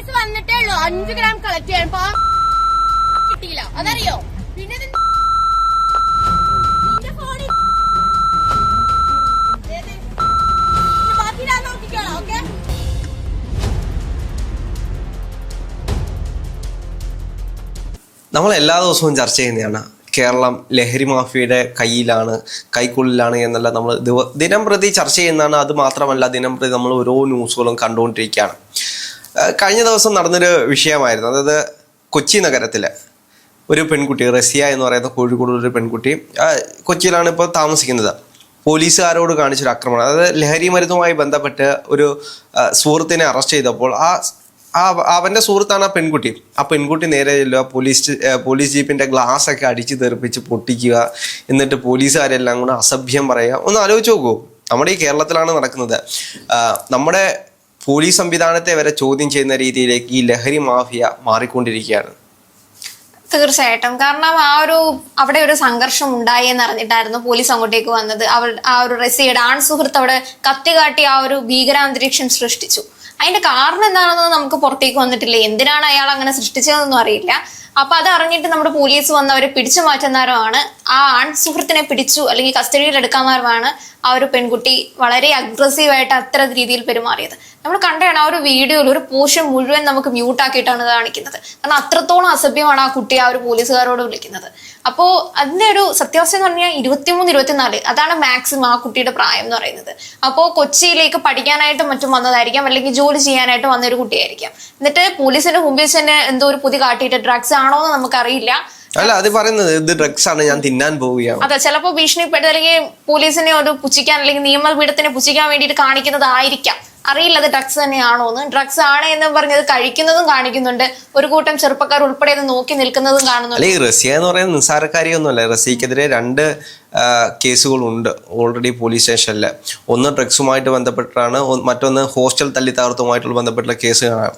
Police വന്നിട്ടേ ഉള്ളൂ. അഞ്ചു gram collect ചെയ്യാൻ. കിട്ടിയില്ല. അതറിയോ? പിന്നെ നമ്മൾ എല്ലാ ദിവസവും ചർച്ച ചെയ്യുന്നതാണ് കേരളം ലഹരി മാഫിയയുടെ കയ്യിലാണ് കൈക്കുള്ളിലാണ് എന്നല്ല നമ്മൾ ദിനം പ്രതി ചർച്ച ചെയ്യുന്നതാണ്. അത് മാത്രമല്ല ദിനം പ്രതി നമ്മൾ ഓരോ ന്യൂസുകളും കണ്ടുകൊണ്ടിരിക്കുകയാണ്. കഴിഞ്ഞ ദിവസം നടന്നൊരു വിഷയമായിരുന്നു. അതായത് കൊച്ചി നഗരത്തിലെ ഒരു പെൺകുട്ടി റസിയ എന്ന് പറയുന്ന കോഴിക്കോടുള്ള ഒരു പെൺകുട്ടി കൊച്ചിയിലാണ് ഇപ്പോൾ താമസിക്കുന്നത്. പോലീസുകാരോട് കാണിച്ചൊരു ആക്രമണം. അതായത് ലഹരി മരുന്നുമായി ബന്ധപ്പെട്ട് ഒരു സുഹൃത്തിനെ അറസ്റ്റ് ചെയ്തപ്പോൾ ആ അവന്റെ സുഹൃത്താണ് ആ പെൺകുട്ടി. ആ പെൺകുട്ടി നേരെ ചെല്ലുക പോലീസ് പോലീസ് ജീപ്പിന്റെ ഗ്ലാസ് ഒക്കെ അടിച്ചു തെറിപ്പിച്ച് പൊട്ടിക്കുക എന്നിട്ട് പോലീസുകാരെല്ലാം കൂടെ അസഭ്യം പറയുക. ഒന്ന് ആലോചിച്ച് നോക്കൂ. നമ്മുടെ ഈ കേരളത്തിലാണ് നടക്കുന്നത്. നമ്മുടെ പോലീസ് സംവിധാനത്തെ വരെ ചോദ്യം ചെയ്യുന്ന രീതിയിലേക്ക് ഈ ലഹരി മാഫിയ മാറിക്കൊണ്ടിരിക്കുകയാണ്. തീർച്ചയായിട്ടും. കാരണം ആ ഒരു അവിടെ ഒരു സംഘർഷം ഉണ്ടായി എന്ന് അറിഞ്ഞിട്ടായിരുന്നു പോലീസ് അങ്ങോട്ടേക്ക് വന്നത്. അവർ ആ ഒരു റസിയുടെ ആൺ സുഹൃത്ത് അവിടെ കത്തി കാട്ടി ആ ഒരു ഭീകരാന്തരീക്ഷം സൃഷ്ടിച്ചു. അതിന്റെ കാരണം എന്താണെന്ന് നമുക്ക് പുറത്തേക്ക് വന്നിട്ടില്ല. എന്തിനാണ് അയാൾ അങ്ങനെ സൃഷ്ടിച്ചതെന്നൊന്നും അറിയില്ല. അപ്പൊ അത് അറിഞ്ഞിട്ട് നമ്മുടെ പോലീസ് വന്ന് അവരെ പിടിച്ചു മാറ്റുന്നവരുമാണ്. ആ ആൺ സുഹൃത്തിനെ പിടിച്ചു അല്ലെങ്കിൽ കസ്റ്റഡിയിൽ എടുക്കാൻ ആ ഒരു പെൺകുട്ടി വളരെ അഗ്രസീവായിട്ട് അത്ര രീതിയിൽ പെരുമാറിയത്. നമ്മൾ കണ്ടാണ് ആ ഒരു വീഡിയോയിൽ ഒരു പോർഷൻ മുഴുവൻ നമുക്ക് മ്യൂട്ട് ആക്കിയിട്ടാണ് കാണിക്കുന്നത്. കാരണം അത്രത്തോളം അസഭ്യമാണ് ആ കുട്ടി ആ ഒരു പോലീസുകാരോട് വിളിക്കുന്നത്. അപ്പോ അതിന്റെ ഒരു സത്യാവസ്ഥ എന്ന് പറഞ്ഞാൽ ഇരുപത്തിമൂന്ന് ഇരുപത്തിനാല് അതാണ് മാക്സിമം ആ കുട്ടിയുടെ പ്രായം എന്ന് പറയുന്നത്. അപ്പോ കൊച്ചിയിലേക്ക് പഠിക്കാനായിട്ട് മറ്റും വന്നതായിരിക്കാം അല്ലെങ്കിൽ ജോലി ചെയ്യാനായിട്ട് വന്ന ഒരു കുട്ടിയായിരിക്കാം. എന്നിട്ട് പോലീസിന്റെ മുമ്പിൽ തന്നെ എന്തോ ഒരു പുതി കാട്ടിയിട്ട് ഡ്രഗ്സ് ആണോ എന്ന് നമുക്കറിയില്ല. അല്ല അത് പറയുന്നത് ഇത് ഡ്രഗ്സ് ആണ് ഞാൻ തിന്നാൻ പോവുകയാണ്. അതെ ചിലപ്പോ ഭീഷണിപ്പെട്ട് അല്ലെങ്കിൽ പോലീസിനെ ഒരു പുച്ഛിക്കാൻ അല്ലെങ്കിൽ നിയമപീഠത്തിനെ പുച്ഛിക്കാൻ വേണ്ടിയിട്ട് കാണിക്കുന്നതായിരിക്കാം. അറിയില്ല അത് ഡ്രഗ്സ് തന്നെയാണോ എന്ന്. ഡ്രഗ്സ് ആണ് എന്ന് പറഞ്ഞത് കഴിക്കുന്നതും കാണിക്കുന്നുണ്ട്. ഒരു കൂട്ടം ചെറുപ്പക്കാർ ഉൾപ്പെടെ നോക്കി നിൽക്കുന്നതും കാണുന്നുണ്ട്. ഈ റസിയ എന്ന് പറയുന്നത് നിസ്സാരക്കാരിയൊന്നുമല്ല. റസിയക്കെതിരെ രണ്ട് കേസുകളുണ്ട് ഓൾറെഡി പോലീസ് സ്റ്റേഷനിൽ ഒന്ന് ഡ്രഗ്സുമായിട്ട് ബന്ധപ്പെട്ടാണ് മറ്റൊന്ന് ഹോസ്റ്റൽ തല്ലി ബന്ധപ്പെട്ട ബന്ധപ്പെട്ടുള്ള കേസുകളാണ്.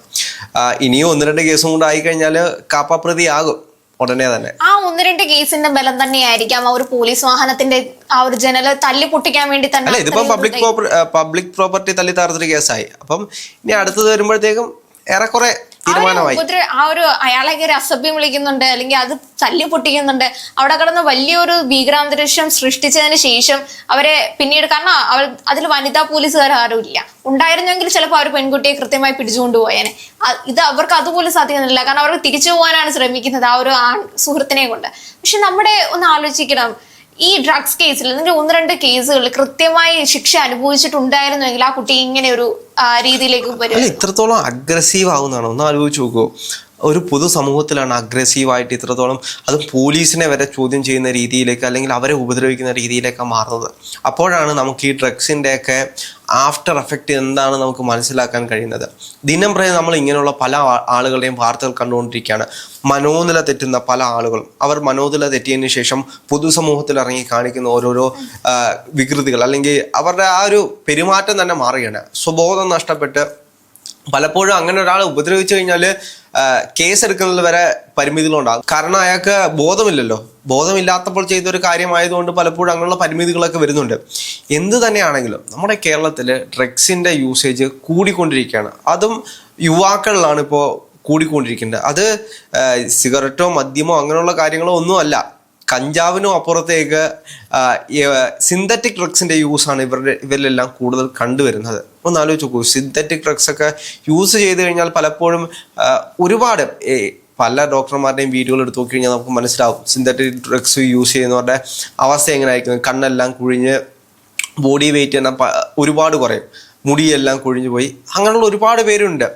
ഇനിയും ഒന്ന് രണ്ട് കേസും കൂടെ ആയിക്കഴിഞ്ഞാൽ കാപ്പാപ്രതി ആകും. ഉടനെ തന്നെ. ആ ഒന്ന് രണ്ട് കേസിന്റെ ബലം തന്നെയായിരിക്കാം ആ ഒരു പോലീസ് വാഹനത്തിന്റെ ആ ഒരു ജനൽ തല്ലി പൊട്ടിക്കാൻ വേണ്ടി തന്നെ ഇതിപ്പം പബ്ലിക് പബ്ലിക് പ്രോപ്പർട്ടി തല്ലി താർത്തൊരു കേസായി. അപ്പം ഇനി അടുത്തത് വരുമ്പോഴത്തേക്കും ഏറെക്കുറെ തീരുമാനമായി. ആ ഒരു അയാളെ കയറി അസഭ്യം വിളിക്കുന്നുണ്ട് അല്ലെങ്കിൽ അത് തല്ലി പൊട്ടിക്കുന്നുണ്ട്. അവിടെ കിടന്ന് വലിയൊരു ഭീകരാന്തരീക്ഷം സൃഷ്ടിച്ചതിന് ശേഷം അവരെ പിന്നീട് കാരണം അവൾ അതിൽ വനിതാ പോലീസുകാർ ആരും ഇല്ല. ഉണ്ടായിരുന്നെങ്കിൽ ചിലപ്പോൾ അവർ പെൺകുട്ടിയെ കൃത്യമായി പിടിച്ചുകൊണ്ടുപോയേനെ ഇത് അവർക്ക് അതുപോലെ സാധിക്കുന്നില്ല. കാരണം അവർക്ക് തിരിച്ചു പോകാനാണ് ശ്രമിക്കുന്നത് ആ ഒരു ആൺ സുഹൃത്തിനെ കൊണ്ട്. പക്ഷെ നമ്മുടെ ഒന്ന് ആലോചിക്കണം. ഈ ഡ്രഗ്സ് കേസിൽ അല്ലെങ്കിൽ ഒന്ന് രണ്ട് കേസുകളിൽ കൃത്യമായി ശിക്ഷ അനുഭവിച്ചിട്ടുണ്ടായിരുന്നുവെങ്കിൽ ആ കുട്ടി ഇങ്ങനെ ഒരു രീതിയിലേക്ക് വരും ഇത്രത്തോളം അഗ്രസീവ് ആവുന്നതാണ്? ഒന്ന് ആലോചിച്ച് നോക്കുമോ ഒരു പൊതു സമൂഹത്തിലാണ് അഗ്രസീവായിട്ട് ഇത്രത്തോളം അത് പോലീസിനെ വരെ ചോദ്യം ചെയ്യുന്ന രീതിയിലേക്ക് അല്ലെങ്കിൽ അവരെ ഉപദ്രവിക്കുന്ന രീതിയിലേക്ക് മാറുന്നത്. അപ്പോഴാണ് നമുക്ക് ഈ ഡ്രഗ്സിന്റെയൊക്കെ ആഫ്റ്റർ എഫക്റ്റ് എന്താണ് നമുക്ക് മനസ്സിലാക്കാൻ കഴിയുന്നത്. ദിനം പ്രതി നമ്മൾ ഇങ്ങനെയുള്ള പല ആളുകളുടെയും വാർത്തകൾ കണ്ടുകൊണ്ടിരിക്കുകയാണ്. മനോനില തെറ്റുന്ന പല ആളുകളും. അവർ മനോനില തെറ്റിയതിന് ശേഷം പൊതുസമൂഹത്തിൽ ഇറങ്ങി കാണിക്കുന്ന ഓരോരോ വികൃതികൾ. അല്ലെങ്കിൽ അവരുടെ ആ ഒരു പെരുമാറ്റം തന്നെ മാറുകയാണ്. സ്വബോധം നഷ്ടപ്പെട്ട് പലപ്പോഴും അങ്ങനെ ഒരാളെ ഉപദ്രവിച്ചു കഴിഞ്ഞാൽ കേസ് എടുക്കുന്നത് വരെ പരിമിതികളുണ്ടാകും. കാരണം അയാൾക്ക് ബോധമില്ലല്ലോ. ബോധമില്ലാത്തപ്പോൾ ചെയ്ത ഒരു കാര്യമായതുകൊണ്ട് പലപ്പോഴും അങ്ങനെയുള്ള പരിമിതികളൊക്കെ വരുന്നുണ്ട്. എന്ത് തന്നെയാണെങ്കിലും നമ്മുടെ കേരളത്തിൽ ഡ്രഗ്സിന്റെ യൂസേജ് കൂടിക്കൊണ്ടിരിക്കുകയാണ്. അതും യുവാക്കളിലാണ് ഇപ്പോൾ കൂടിക്കൊണ്ടിരിക്കുന്നത്. അത് സിഗരറ്റോ മദ്യമോ അങ്ങനെയുള്ള കാര്യങ്ങളോ ഒന്നുമല്ല. കഞ്ചാവിനും അപ്പുറത്തേക്ക് സിന്തറ്റിക് ഡ്രഗ്സിന്റെ യൂസാണ് ഇവരുടെ ഇവരിലെല്ലാം കൂടുതൽ കണ്ടുവരുന്നത്. ഒന്ന് ആലോചിച്ച് സിന്തറ്റിക് ഡ്രഗ്സ് ഒക്കെ യൂസ് ചെയ്ത് കഴിഞ്ഞാൽ പലപ്പോഴും ഒരുപാട് പല ഡോക്ടർമാരുടെയും വീഡിയോകൾ എടുത്ത് നോക്കി കഴിഞ്ഞാൽ നമുക്ക് മനസ്സിലാവും സിന്തറ്റിക് ഡ്രഗ്സ് യൂസ് ചെയ്യുന്നവരുടെ അവസ്ഥ എങ്ങനെയായിരിക്കും. കണ്ണെല്ലാം കുഴിഞ്ഞ് ബോഡി വെയിറ്റ് തന്നെ ഒരുപാട് കുറയും. മുടിയെല്ലാം കൊഴിഞ്ഞു പോയി. അങ്ങനെയുള്ള ഒരുപാട് പേരുണ്ട്.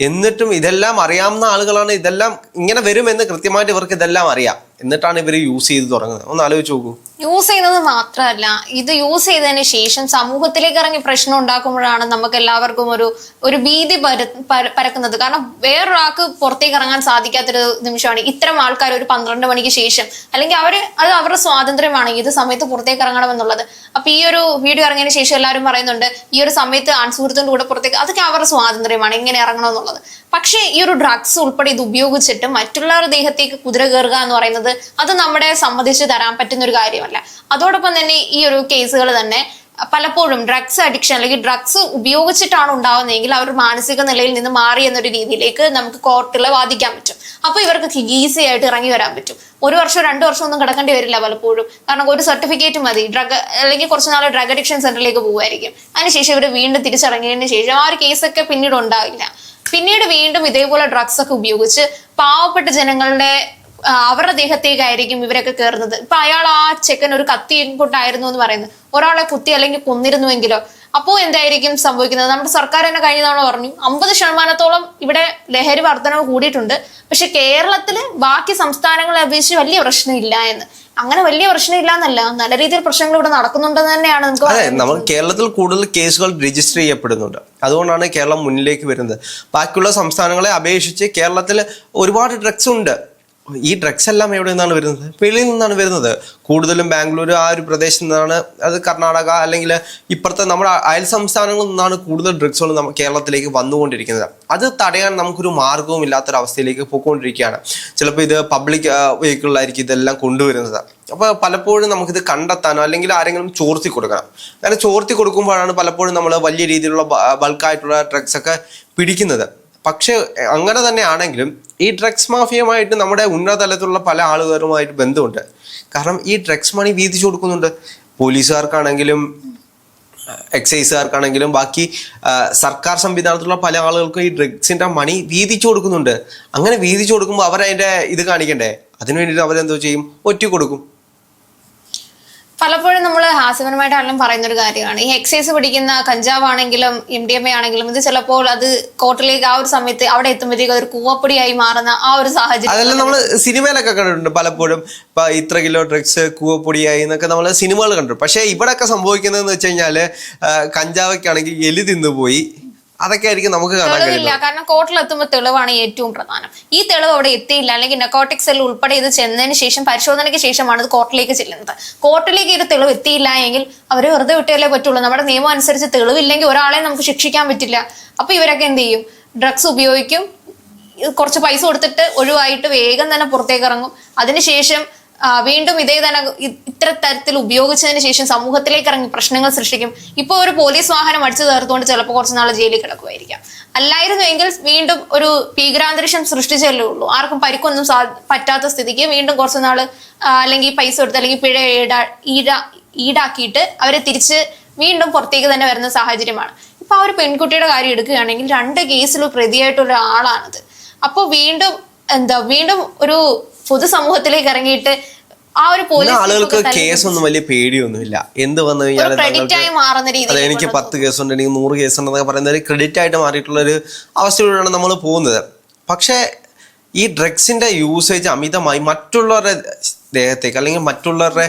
എന്നിട്ടും ഇതെല്ലാം അറിയാവുന്ന ആളുകളാണ്. ഇതെല്ലാം ഇങ്ങനെ വരുമെന്ന് കൃത്യമായിട്ട് ഇവർക്ക് ഇതെല്ലാം അറിയാം. എന്നിട്ടാണ് ഇവർ യൂസ് ചെയ്ത് തുടങ്ങുന്നത്. ഒന്ന് ആലോചിച്ച് നോക്കൂ. യൂസ് ചെയ്യുന്നത് മാത്രമല്ല ഇത് യൂസ് ചെയ്തതിന് ശേഷം സമൂഹത്തിലേക്ക് ഇറങ്ങി പ്രശ്നം ഉണ്ടാക്കുമ്പോഴാണ് നമുക്ക് എല്ലാവർക്കും ഒരു ഒരു ഭീതി പര- പര- പരക്കുന്നത്. കാരണം വേറൊരാൾക്ക് പുറത്തേക്ക് ഇറങ്ങാൻ സാധിക്കാത്തൊരു നിമിഷമാണ്. ഇത്തരം ആൾക്കാർ ഒരു പന്ത്രണ്ട് മണിക്ക് ശേഷം അല്ലെങ്കിൽ അവർ അത് അവരുടെ സ്വാതന്ത്ര്യമാണ് ഏത് സമയത്ത് പുറത്തേക്ക് ഇറങ്ങണം എന്നുള്ളത്. അപ്പൊ ഈ ഒരു വീഡിയോ ഇറങ്ങിയതിന് ശേഷം എല്ലാവരും പറയുന്നുണ്ട് ഈ ഒരു സമയത്ത് ആൺസുഹൃത്തിന്റെ കൂടെ പുറത്തേക്ക് അതൊക്കെ അവരുടെ സ്വാതന്ത്ര്യമാണ് ഇങ്ങനെ ഇറങ്ങണം എന്നുള്ളത്. പക്ഷേ ഈ ഒരു ഡ്രഗ്സ് ഉൾപ്പെടെ ഇത് ഉപയോഗിച്ചിട്ട് മറ്റുള്ളവരുടെ ദേഹത്തേക്ക് കുതിര കയറുക എന്ന് പറയുന്നത് അത് നമ്മുടെ സമ്മതിച്ച് തരാൻ പറ്റുന്ന ഒരു കാര്യമല്ല. അതോടൊപ്പം തന്നെ ഈ ഒരു കേസുകൾ തന്നെ പലപ്പോഴും ഡ്രഗ്സ് അഡിക്ഷൻ അല്ലെങ്കിൽ ഡ്രഗ്സ് ഉപയോഗിച്ചിട്ടാണ് ഉണ്ടാവുന്നതെങ്കിൽ അവർ മാനസിക നിലയിൽ നിന്ന് മാറി എന്നൊരു രീതിയിലേക്ക് നമുക്ക് കോർട്ടിൽ വാദിക്കാൻ പറ്റും. അപ്പോൾ ഇവർക്ക് ഈസി ആയിട്ട് ഇറങ്ങി വരാൻ പറ്റും. ഒരു വർഷം രണ്ടു വർഷം ഒന്നും കിടക്കേണ്ടി വരില്ല പലപ്പോഴും. കാരണം ഒരു സർട്ടിഫിക്കറ്റ് മതി. ഡ്രഗ് അല്ലെങ്കിൽ കുറച്ച് നാൾ ഡ്രഗ് അഡിക്ഷൻ സെന്ററിലേക്ക് പോകുമായിരിക്കും. അതിനുശേഷം ഇവർ വീണ്ടും തിരിച്ചിറങ്ങിയതിന് ശേഷം ആ ഒരു കേസൊക്കെ പിന്നീട് ഉണ്ടാവില്ല. പിന്നീട് വീണ്ടും ഇതേപോലെ ഡ്രഗ്സ് ഒക്കെ ഉപയോഗിച്ച് പാവപ്പെട്ട ജനങ്ങളുടെ അവരുടെ ദേഹത്തേക്കായിരിക്കും ഇവരൊക്കെ കയറുന്നത് ഇപ്പൊ അയാൾ ആ ചെക്കൻ ഒരു കത്തി ഇൻപുട്ടായിരുന്നു എന്ന് പറയുന്നത് ഒരാളെ കുത്തി അല്ലെങ്കിൽ കൊന്നിരുന്നുവെങ്കിലോ. അപ്പോൾ എന്തായിരിക്കും സംഭവിക്കുന്നത്? നമ്മുടെ സർക്കാർ തന്നെ കഴിഞ്ഞ തവണ പറഞ്ഞു അമ്പത് ശതമാനത്തോളം ഇവിടെ ലഹരി വർധനവ് കൂടിയിട്ടുണ്ട്. പക്ഷെ കേരളത്തിൽ ബാക്കി സംസ്ഥാനങ്ങളെ അപേക്ഷിച്ച് വലിയ പ്രശ്നമില്ല എന്ന്. അങ്ങനെ വലിയ പ്രശ്നമില്ല എന്നല്ല. നല്ല രീതിയിൽ പ്രശ്നങ്ങൾ ഇവിടെ നടക്കുന്നുണ്ടെന്ന് തന്നെയാണ് നമുക്ക് അതെ നമ്മൾ കേരളത്തിൽ കൂടുതൽ കേസുകൾ രജിസ്റ്റർ ചെയ്യപ്പെടുന്നുണ്ട്. അതുകൊണ്ടാണ് കേരളം മുന്നിലേക്ക് വരുന്നത്. ബാക്കിയുള്ള സംസ്ഥാനങ്ങളെ അപേക്ഷിച്ച് കേരളത്തിൽ ഒരുപാട് ഡ്രഗ്സ് ഉണ്ട്. ഈ ഡ്രഗ്സ് എല്ലാം എവിടെ നിന്നാണ് വരുന്നത്? വെളിയിൽ നിന്നാണ് വരുന്നത്. കൂടുതലും ബാംഗ്ലൂർ ആ ഒരു പ്രദേശത്ത് നിന്നാണ്. അത് കർണാടക അല്ലെങ്കിൽ ഇപ്പുറത്തെ നമ്മുടെ അയൽ സംസ്ഥാനങ്ങളിൽ നിന്നാണ് കൂടുതൽ ഡ്രഗ്സുകൾ നമ്മൾ കേരളത്തിലേക്ക് വന്നുകൊണ്ടിരിക്കുന്നത്. അത് തടയാൻ നമുക്കൊരു മാർഗവും ഇല്ലാത്തൊരവസ്ഥയിലേക്ക് പോയിക്കൊണ്ടിരിക്കുകയാണ്. ചിലപ്പോൾ ഇത് പബ്ലിക് വെഹിക്കിളിലായിരിക്കും ഇതെല്ലാം കൊണ്ടുവരുന്നത്. അപ്പോൾ പലപ്പോഴും നമുക്കിത് കണ്ടെത്താനോ അല്ലെങ്കിൽ ആരെങ്കിലും ചോർത്തി കൊടുക്കണം. അങ്ങനെ ചോർത്തി കൊടുക്കുമ്പോഴാണ് പലപ്പോഴും നമ്മൾ വലിയ രീതിയിലുള്ള ബൾക്കായിട്ടുള്ള ഡ്രഗ്സൊക്കെ പിടിക്കുന്നത്. പക്ഷേ അങ്ങനെ തന്നെയാണെങ്കിലും ഈ ഡ്രഗ്സ് മാഫിയമായിട്ട് നമ്മുടെ ഉന്നത തലത്തിലുള്ള പല ആളുകാരുമായിട്ട് ബന്ധമുണ്ട്. കാരണം ഈ ഡ്രഗ്സ് മണി വീതിച്ചു കൊടുക്കുന്നുണ്ട്. പോലീസുകാർക്കാണെങ്കിലും എക്സൈസുകാർക്കാണെങ്കിലും ബാക്കി സർക്കാർ സംവിധാനത്തിലുള്ള പല ആളുകൾക്കും ഈ ഡ്രഗ്സിന്റെ മണി വീതിച്ചു കൊടുക്കുന്നുണ്ട്. അങ്ങനെ വീതിച്ചു കൊടുക്കുമ്പോൾ അവരതിന്റെ ഇത് കാണിക്കണ്ടേ? അതിനു വേണ്ടിയിട്ട് അവരെന്തോ ചെയ്യും? ഒറ്റ കൊടുക്കും. പലപ്പോഴും നമ്മൾ ഹാസ്യപരമായിട്ടാണെങ്കിലും പറയുന്ന ഒരു കാര്യമാണ്. ഈ എക്സൈസ് പിടിക്കുന്ന കഞ്ചാവാണെങ്കിലും എം ഡി എം എ ആണെങ്കിലും ഇത് ചിലപ്പോൾ അത് കോർട്ടിലേക്ക് ആ ഒരു സമയത്ത് അവിടെ എത്തുമ്പോഴത്തേക്ക് ഒരു കൂവപ്പൊടിയായി മാറുന്ന ആ ഒരു സാഹചര്യം. അതെല്ലാം നമ്മൾ സിനിമയിലൊക്കെ കണ്ടിട്ടുണ്ട് പലപ്പോഴും. ഇപ്പൊ ഇത്ര കിലോ ഡ്രഗ്സ് കൂവപ്പൊടിയായി എന്നൊക്കെ നമ്മൾ സിനിമകൾ കണ്ടു പക്ഷേ ഇവിടെയൊക്കെ സംഭവിക്കുന്നതെന്ന് വെച്ച് കഴിഞ്ഞാൽ കഞ്ചാവൊക്കെ ആണെങ്കിൽ എലി തിന്നുപോയി. അതൊക്കെ ആയിരിക്കും നമുക്ക് കാണാൻ തെളിവില്ല. കഴിയുന്നത്. കാരണം കോർട്ടിൽ എത്തുമ്പോൾ തെളിവാണ് ഏറ്റവും പ്രധാനം. ഈ തെളിവ് അവിടെ എത്തിയില്ല. അല്ലെങ്കിൽ നെക്കോട്ടിക് സെൽ ഉൾപ്പെടെ ഇത് ചെന്നതിന് ശേഷം പരിശോധനയ്ക്ക് ശേഷമാണ് ഇത് കോർട്ടിലേക്ക് ചെല്ലുന്നത്. കോർട്ടിലേക്ക് ഇത് തെളിവ് എത്തിയില്ല എങ്കിൽ അവർ വെറുതെ വിട്ടാലേ പറ്റുള്ളൂ. നമ്മുടെ നിയമം അനുസരിച്ച് തെളിവില്ലെങ്കിൽ ഒരാളെ നമുക്ക് ശിക്ഷിക്കാൻ പറ്റില്ല. അപ്പൊ ഇവരൊക്കെ എന്ത് ചെയ്യും? ഡ്രഗ്സ് ഉപയോഗിക്കും. കുറച്ച് പൈസ കൊടുത്തിട്ട് ഒഴിവായിട്ട് വേഗം തന്നെ പുറത്തേക്ക് ഇറങ്ങും. അതിനുശേഷം വീണ്ടും ഇതേ തന്നെ ഇത്ര തരത്തിൽ ഉപയോഗിച്ചതിന് ശേഷം സമൂഹത്തിലേക്ക് ഇറങ്ങി പ്രശ്നങ്ങൾ സൃഷ്ടിക്കും. ഇപ്പോൾ ഒരു പോലീസ് വാഹനം അടിച്ചു തീർത്തുകൊണ്ട് ചിലപ്പോൾ കുറച്ച് നാൾ ജയിലിൽ കിടക്കുമായിരിക്കാം. അല്ലായിരുന്നു എങ്കിൽ വീണ്ടും ഒരു ഭീകരാന്തരീക്ഷം സൃഷ്ടിച്ചല്ലേ ഉള്ളൂ. ആർക്കും പരിക്കൊന്നും പറ്റാത്ത സ്ഥിതിക്ക് വീണ്ടും കുറച്ച് നാൾ അല്ലെങ്കിൽ പൈസ കൊടുത്ത് അല്ലെങ്കിൽ പിഴ ഈടാ ഈടാ ഈടാക്കിയിട്ട് അവരെ തിരിച്ച് വീണ്ടും പുറത്തേക്ക് തന്നെ വരുന്ന സാഹചര്യമാണ്. ഇപ്പൊ ആ ഒരു പെൺകുട്ടിയുടെ കാര്യം എടുക്കുകയാണെങ്കിൽ രണ്ട് കേസിലും പ്രതിയായിട്ടുള്ള ആളാണത് അപ്പോൾ വീണ്ടും എന്താ വീണ്ടും ഒരു പൊതുസമൂഹത്തിലേക്ക് ഇറങ്ങിയിട്ട് ആ ഒരു പോലീസ് ആളുകൾക്ക് കേസൊന്നും വലിയ പേടിയൊന്നുമില്ല. എന്ത് വന്നു കഴിഞ്ഞാൽ എനിക്ക് പത്ത് കേസുണ്ട് എനിക്ക് നൂറ് കേസുണ്ടെന്നൊക്കെ പറയുന്ന ഒരു ക്രെഡിറ്റ് ആയിട്ട് മാറിയിട്ടുള്ള ഒരു അവസ്ഥയിലൂടെയാണ് നമ്മൾ പോകുന്നത്. പക്ഷേ ഈ ഡ്രഗ്സിന്റെ യൂസേജ് അമിതമായി മറ്റുള്ളവരുടെ ദേഹത്തേക്ക് അല്ലെങ്കിൽ മറ്റുള്ളവരുടെ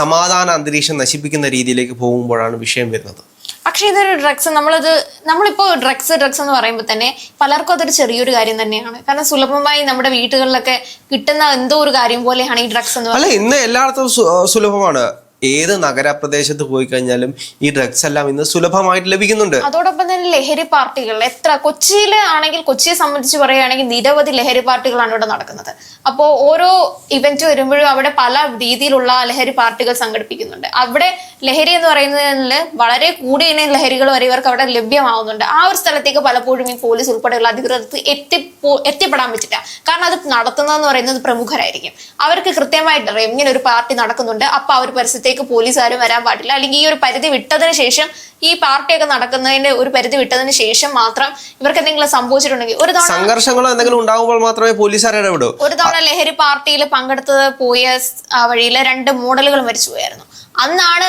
സമാധാന അന്തരീക്ഷം നശിപ്പിക്കുന്ന രീതിയിലേക്ക് പോകുമ്പോഴാണ് വിഷയം വരുന്നത്. പക്ഷെ ഇതൊരു ഡ്രഗ്സ് നമ്മളത് നമ്മളിപ്പോ ഡ്രഗ്സ് ഡ്രഗ്സ് എന്ന് പറയുമ്പോൾ തന്നെ പലർക്കും അതൊരു ചെറിയൊരു കാര്യം തന്നെയാണ്. കാരണം സുലഭമായി നമ്മുടെ വീട്ടുകളിലൊക്കെ കിട്ടുന്ന എന്തോ ഒരു കാര്യം പോലെയാണ് ഈ ഡ്രഗ്സ് എന്ന് അല്ല ഇന്ന് എല്ലായിടത്തും സു- സുലഭമാണ്. ഏത് നഗരപ്രദേശത്ത് പോയി കഴിഞ്ഞാലും ഈ ഡ്രഗ്സ് എല്ലാം ഇന്ന് സുലഭമായിട്ട് ലഭിക്കുന്നുണ്ട്. അതോടൊപ്പം തന്നെ ലഹരി പാർട്ടികൾ എത്ര കൊച്ചിയിൽ ആണെങ്കിൽ കൊച്ചിയെ സംബന്ധിച്ച് പറയുകയാണെങ്കിൽ നിരവധി ലഹരി പാർട്ടികളാണ് ഇവിടെ നടക്കുന്നത്. അപ്പോ ഓരോ ഇവന്റ് വരുമ്പോഴും അവിടെ പല രീതിയിലുള്ള ലഹരി പാർട്ടികൾ സംഘടിപ്പിക്കുന്നുണ്ട്. അവിടെ ലഹരി എന്ന് പറയുന്നതിൽ വളരെ കൂടിയ ലഹരികൾ വരെ ഇവർക്ക് അവിടെ ലഭ്യമാവുന്നുണ്ട്. ആ ഒരു സ്ഥലത്തേക്ക് പലപ്പോഴും ഈ പോലീസ് ഉൾപ്പെടെയുള്ള അധികൃതർ എത്തി എത്തിപ്പെടാൻ പറ്റില്ല. കാരണം അത് നടത്തുന്നതെന്ന് പറയുന്നത് പ്രമുഖരായിരിക്കും. അവർക്ക് കൃത്യമായിട്ട് അറിയാം ഇങ്ങനെ ഒരു പാർട്ടി നടക്കുന്നുണ്ട്. അപ്പൊ ആ ഒരു പരിസരത്തേക്ക് പോലീസുകാരും വരാൻ പാടില്ല. അല്ലെങ്കിൽ ഈ ഒരു പരിധി വിട്ടതിന് ശേഷം ഈ പാർട്ടിയൊക്കെ നടക്കുന്നതിന്റെ ഒരു പരിധി വിട്ടതിന് ശേഷം മാത്രം ഇവർക്ക് എന്തെങ്കിലും സംഭവിച്ചിട്ടുണ്ടെങ്കിൽ ഒരു തവണ സംഘർഷങ്ങളോ എന്തെങ്കിലും ഉണ്ടാകുമ്പോൾ മാത്രമേ പോലീസുകാർ ഇടപെടൂ ഒരു തവണ ലഹരി പാർട്ടിയിൽ പങ്കെടുത്തത് പോയ വഴിയിൽ രണ്ട് മോഡലുകൾ മരിച്ചു പോയായിരുന്നു. അന്നാണ്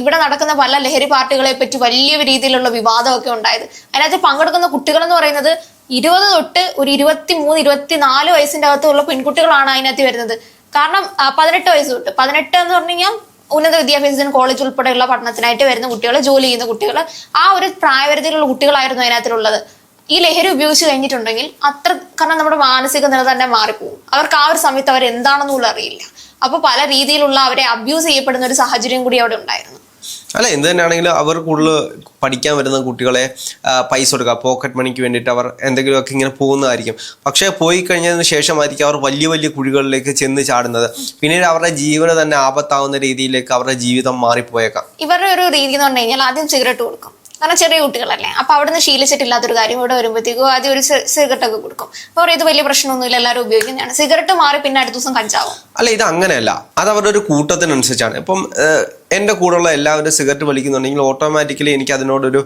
ഇവിടെ നടക്കുന്ന പല ലഹരി പാർട്ടികളെ പറ്റി വലിയ രീതിയിലുള്ള വിവാദമൊക്കെ ഉണ്ടായത്. അതിനകത്ത് പങ്കെടുക്കുന്ന കുട്ടികൾ എന്ന് പറയുന്നത് ഇരുപത് തൊട്ട് ഒരു ഇരുപത്തി മൂന്ന് ഇരുപത്തി നാല് വയസ്സിന്റെ അകത്തുള്ള പെൺകുട്ടികളാണ് അതിനകത്ത് വരുന്നത്. കാരണം പതിനെട്ട് വയസ്സ് തൊട്ട്. പതിനെട്ട് എന്ന് പറഞ്ഞു കഴിഞ്ഞാൽ ഉന്നത വിദ്യാഭ്യാസത്തിന് കോളേജ് ഉൾപ്പെടെയുള്ള പഠനത്തിനായിട്ട് വരുന്ന കുട്ടികൾ ജോലി ചെയ്യുന്ന കുട്ടികൾ ആ ഒരു പ്രായപരിധിയിലുള്ള കുട്ടികളായിരുന്നു അതിനകത്തുള്ളത് ഈ ലഹരി ഉപയോഗിച്ച് കഴിഞ്ഞിട്ടുണ്ടെങ്കിൽ അത്ര കാരണം നമ്മുടെ മാനസിക നില തന്നെ മാറിപ്പോകും. അവർക്ക് ആ ഒരു സമയത്ത് അവർ എന്താണെന്നുള്ള അറിയില്ല. അപ്പൊ പല രീതിയിലുള്ള അവരെ അബ്യൂസ് ചെയ്യപ്പെടുന്ന ഒരു സാഹചര്യം കൂടി അവിടെ ഉണ്ടായിരുന്നു. അല്ല എന്ത് തന്നെയാണെങ്കിലും അവർ കൂടുതൽ പഠിക്കാൻ വരുന്ന കുട്ടികളെ പൈസ കൊടുക്കുക പോക്കറ്റ് മണിക്ക് വേണ്ടിയിട്ട് അവർ എന്തെങ്കിലുമൊക്കെ ഇങ്ങനെ പോകുന്നതായിരിക്കും. പക്ഷേ പോയി കഴിഞ്ഞതിന് ശേഷമായിരിക്കും അവർ വലിയ വലിയ കുഴികളിലേക്ക് ചെന്ന് ചാടുന്നത്. പിന്നീട് അവരുടെ ജീവന് തന്നെ ആപത്താവുന്ന രീതിയിലേക്ക് അവരുടെ ജീവിതം മാറിപ്പോയേക്കാം. ഇവരുടെ ഒരു രീതി എന്ന് പറഞ്ഞു കഴിഞ്ഞാൽ ആദ്യം സിഗരറ്റ് കൊടുക്കും. കാരണം ചെറിയ കുട്ടികളല്ലേ? അപ്പൊ അവിടെ നിന്ന് ശീലിച്ചിട്ടില്ലാത്തൊരു കാര്യം ഇവിടെ വരുമ്പോഴത്തേക്കും ആദ്യം ഒരു സിഗരറ്റ് ഒക്കെ കൊടുക്കും. അപ്പോൾ ഇത് വലിയ പ്രശ്നമൊന്നുമില്ല എല്ലാവരും ഉപയോഗിക്കുന്നതാണ്. സിഗരറ്റ് മാറി പിന്നെ അടുത്ത ദിവസം കഞ്ചാവും. അല്ല ഇത് അങ്ങനെയല്ല. അത് അവരുടെ ഒരു കൂട്ടത്തിനനുസരിച്ചാണ്. ഇപ്പം എന്റെ കൂടെയുള്ള എല്ലാവരും സിഗരറ്റ് വലിക്കുന്നുണ്ടെങ്കിൽ ഓട്ടോമാറ്റിക്കലി എനിക്ക് അതിനോടൊരു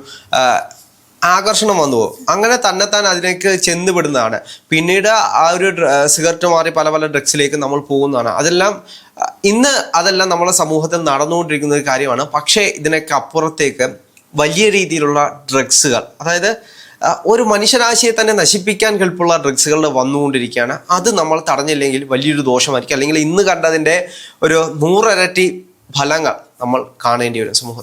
ആകർഷണം വന്നു പോകും. അങ്ങനെ തന്നെ താൻ അതിലേക്ക് ചെന്നുപെടുന്നതാണ് പിന്നീട് ആ ഒരു സിഗരറ്റ് മാറി പല പല ഡ്രഗ്സിലേക്ക് നമ്മൾ പോകുന്നതാണ്. അതെല്ലാം ഇന്ന് അതെല്ലാം നമ്മുടെ സമൂഹത്തിൽ നടന്നുകൊണ്ടിരിക്കുന്ന ഒരു കാര്യമാണ്. പക്ഷേ ഇതിനൊക്കെ അപ്പുറത്തേക്ക് വലിയ രീതിയിലുള്ള ഡ്രഗ്സുകൾ അതായത് ഒരു മനുഷ്യരാശിയെ തന്നെ നശിപ്പിക്കാൻ കെൽപ്പുള്ള ഡ്രഗ്സുകൾ വന്നുകൊണ്ടിരിക്കുകയാണ്. അത് നമ്മൾ തടഞ്ഞില്ലെങ്കിൽ വലിയൊരു ദോഷമായിരിക്കും. അല്ലെങ്കിൽ ഇന്ന് കണ്ടതിന്റെ ഒരു നൂറരട്ടി ഫലങ്ങൾ നമ്മൾ കാണേണ്ടി വരും സമൂഹത്തിൽ.